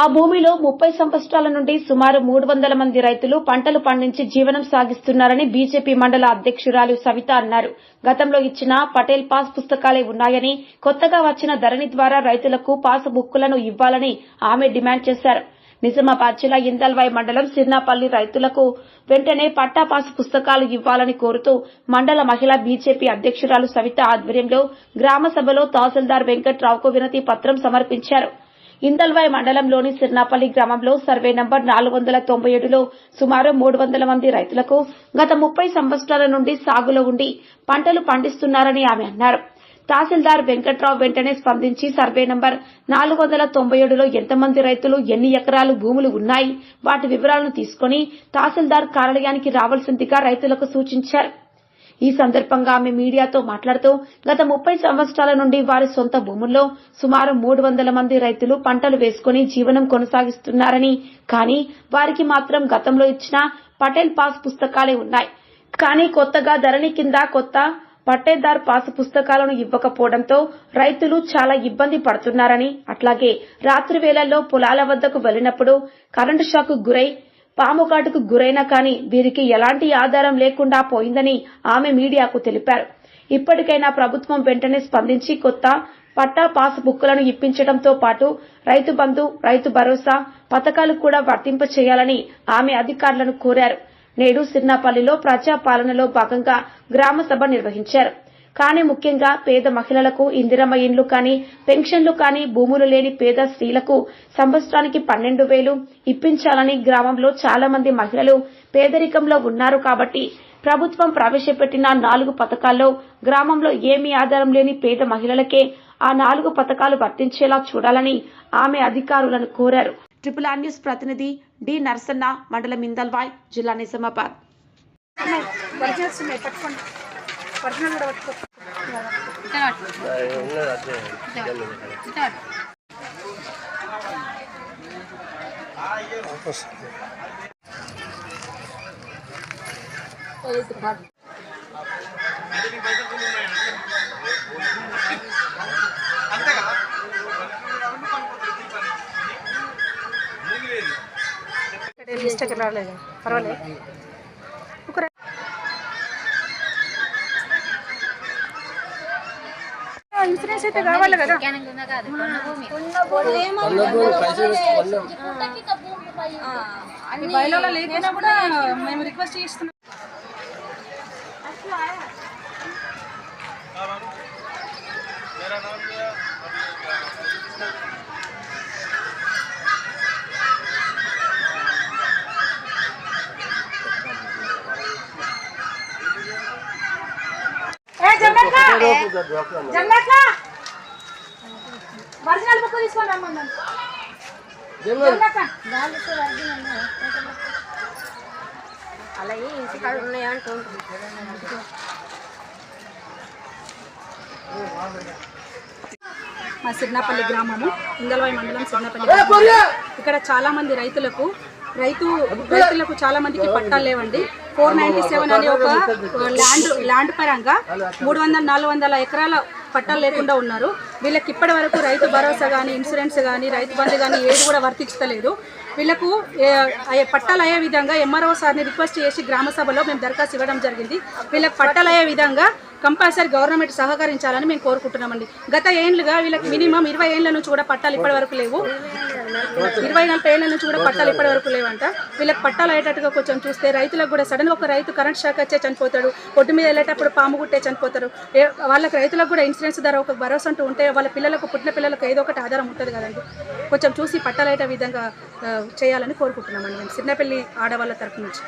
ఆ భూమిలో ముప్పై సంవత్సరాల నుండి సుమారు మూడు వందల మంది రైతులు పంటలు పండించి జీవనం సాగిస్తున్నారని బీజేపీ మండల అధ్యక్షురాలు సవిత అన్నారు. గతంలో ఇచ్చిన పటేల్ పాస్ పుస్తకాలే ఉన్నాయని కొత్తగా వచ్చిన ధరణి ద్వారా రైతులకు పాస్ బుక్కులను ఇవ్వాలని ఆమె డిమాండ్ చేశారు. నిజామాబాద్ జిల్లా ఇందల్వాయి మండలం సిర్నాపల్లి రైతులకు వెంటనే పట్టా పాస్ పుస్తకాలు ఇవ్వాలని కోరుతూ మండల మహిళా బీజేపీ అధ్యక్షురాలు సవిత ఆధ్వర్యంలో గ్రామ సభలో తహసీల్దార్ వెంకట్రావుకు వినతి పత్రం సమర్పించారు. ఇందల్వాయ్ మండలంలోని సిర్నాపల్లి గ్రామంలో సర్వే నంబర్ నాలుగు వందల తొంభై ఏడులో సుమారు మూడు వందల మంది రైతులకు గత ముప్పై సంవత్సరాల నుండి సాగులో ఉండి పంటలు పండిస్తున్నారని ఆమె అన్నారు. తహసీల్దార్ వెంకట్రావు వెంటనే స్పందించి సర్వే నంబర్ నాలుగు వందల తొంభై ఏడులో ఎంతమంది రైతులు ఎన్ని ఎకరాలు భూములు ఉన్నాయి వాటి వివరాలను తీసుకుని తహసీల్దార్ కార్యాలయానికి రావాల్సిందిగా రైతులకు సూచించారు. ఈ సందర్భంగా ఆమె మీడియాతో మాట్లాడుతూ గత ముప్పై సంవత్సరాల నుండి వారి సొంత భూముల్లో సుమారు మూడు వందల మంది రైతులు పంటలు వేసుకుని జీవనం కొనసాగిస్తున్నారని కానీ వారికి మాత్రం గతంలో ఇచ్చిన పటేల్ పాస్ పుస్తకాలే ఉన్నాయి. కానీ కొత్తగా ధరణి కింద కొత్త పట్టేదార్ పాస్ పుస్తకాలను ఇవ్వకపోవడంతో రైతులు చాలా ఇబ్బంది పడుతున్నారని అట్లాగే రాత్రి వేళల్లో పొలాల వద్దకు వెళ్ళినప్పుడు కరెంటు షాక్ గురై పాము కాటుకు గురైనా కానీ వీరికి ఎలాంటి ఆధారం లేకుండా పోయిందని ఆమె మీడియాకు తెలిపారు. ఇప్పటికైనా ప్రభుత్వం వెంటనే స్పందించి కొత్త పట్టా పాస్ బుక్కులను ఇప్పించడంతో పాటు రైతు బంధు రైతు భరోసా పథకాలు కూడా వర్తింప చేయాలని ఆమె అధికారులను కోరారు. నేడు సిర్నాపల్లిలో ప్రజా పాలనలో భాగంగా గ్రామ సభ నిర్వహించారు. కానీ ముఖ్యంగా పేద మహిళలకు ఇందిరమ్మ ఇండ్లు కానీ పెన్షన్లు కానీ భూములు లేని పేద స్త్రీలకు సంవత్సరానికి పన్నెండు వేలు ఇప్పించాలని గ్రామంలో చాలా మంది మహిళలు పేదరికంలో ఉన్నారు కాబట్టి ప్రభుత్వం ప్రవేశపెట్టిన నాలుగు పథకాల్లో గ్రామంలో ఏమీ ఆధారం లేని పేద మహిళలకే ఆ నాలుగు పథకాలు వర్తించేలా చూడాలని ఆమె అధికారులను కోరారు. ట్రిపుల్ ఆర్ న్యూస్ ప్రతినిధి డి నర్సన్న మండలం ఇందల్వాయ్ జిల్లా నిజామాబాద్. ఒరిజినల్స్ కూడా పట్టుకో మిస్టేక్ రాలేదు? పర్వాలేదు. ఇన్సూరెన్స్ అయితే కావాలి కదా. అది కూడా మేము రిక్వెస్ట్ చేస్తున్నాం. ఒరిజినల్ బుక్ తీసుకొని రమ్మన్నాను జమ్మక్క అలాగే ఇంటికాడ ఉన్నాయా అంటుంటుంది మా సిర్నాపల్లి గ్రామము ఇందలవాయి మండలం సిర్నాపల్లి గ్రామం. ఇక్కడ చాలా మంది రైతులకు రైతు రైతులకు చాలా మందికి పట్టాలు లేవండి. ఫోర్ నైన్టీ సెవెన్ అనే ఒక ల్యాండ్ ల్యాండ్ పరంగా మూడు వందల నాలుగు వందల ఎకరాల పట్టాలు లేకుండా ఉన్నారు. వీళ్ళకి ఇప్పటి వరకు రైతు భరోసా కానీ ఇన్సూరెన్స్ కానీ రైతు బంధు కానీ ఏది కూడా వర్తించలేదు. వీళ్ళకు పట్టాలు అయ్యే విధంగా ఎంఆర్ఓ సార్ని రిక్వెస్ట్ చేసి గ్రామ సభలో మేము దరఖాస్తు ఇవ్వడం జరిగింది. వీళ్ళకి పట్టాలు అయ్యే విధంగా కంపల్సరీ గవర్నమెంట్ సహకరించాలని మేము కోరుకుంటున్నామండి. గత ఏళ్ళుగా వీళ్ళకి మినిమం ఇరవై ఏళ్ళ నుంచి కూడా పట్టాలు ఇప్పటి వరకు లేవు. ఇరవై నలభై ఏళ్ళ నుంచి కూడా పట్టాలు ఇప్పటి వరకు లేవంట. వీళ్ళకి పట్టాలు అయ్యేటట్టుగా కొంచెం చూస్తే రైతులకు కూడా సడన్ ఒక రైతు కరెంట్ షాక్ వచ్చే చనిపోతాడు. ఒడ్డు మీద వెళ్ళేటప్పుడు పాము గుట్టే చనిపోతారు. వాళ్ళకి రైతులకు కూడా ఇన్సూరెన్స్ ధర ఒక భరోసా అంటూ ఉంటే వాళ్ళ పిల్లలకు పుట్టిన పిల్లలకు ఏదో ఒకటి ఆధారం ఉంటుంది కదండి. కొంచెం చూసి పట్టాలు విధంగా చేయాలని కోరుకుంటున్నామండి మేము. చిన్నపల్లి ఆడవాళ్ళ తరఫు నుంచి.